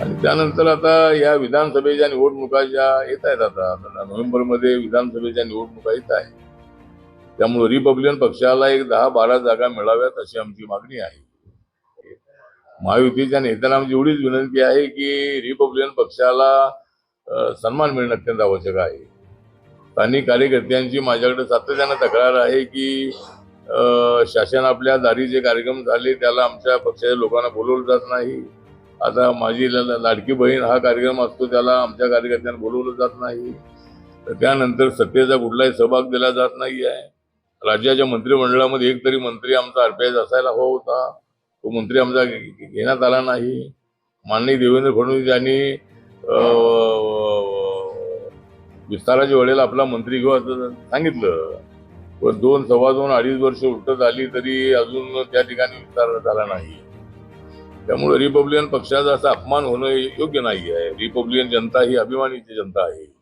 आणि त्यानंतर आता या विधानसभेच्या निवडणुका ज्या येत आहेत आता नोव्हेंबरमध्ये विधानसभेच्या निवडणुका येत आहेत. त्यामुळे रिपब्लिकन पक्षाला एक दहा बारा जागा मिळाव्यात अशी आमची मागणी आहे. महायुतीच्या नेत्यांना आमची एवढीच विनंती आहे की रिपब्लिकन पक्षाला सन्मान मिळणं अत्यंत आवश्यक आहे. स्थानिक कार्यकर्त्यांची माझ्याकडे सातत्यानं तक्रार आहे की शासन आपल्या दारी जे कार्यक्रम झाले त्याला आमच्या पक्षाच्या लोकांना बोलवलं जात नाही. आता माझी लाडकी बहीण हा कार्यक्रम असतो त्याला आमच्या कार्यकर्त्यांना बोलवलं जात नाही. तर त्यानंतर सत्तेचा कुठलाही सहभाग दिला जात नाही आहे राज्याच्या मंत्रिमंडळामध्ये एक तरी मंत्री आमचा आरपीआय असायला हवा होता. तो मंत्री आमचा घेण्यात आला नाही. माननीय देवेंद्र फडणवीस यांनी विस्ताराच्या वेळेला आपला मंत्री घेऊ असं सांगितलं. पण दोन सव्वा दोन अडीच वर्ष उलट झाली तरी अजून त्या ठिकाणी विस्तार झाला नाही. त्यामुळे रिपब्लिकन पक्षाचा असा अपमान होणं योग्य नाही आहे रिपब्लिकन जनता ही अभिमानीची जनता आहे.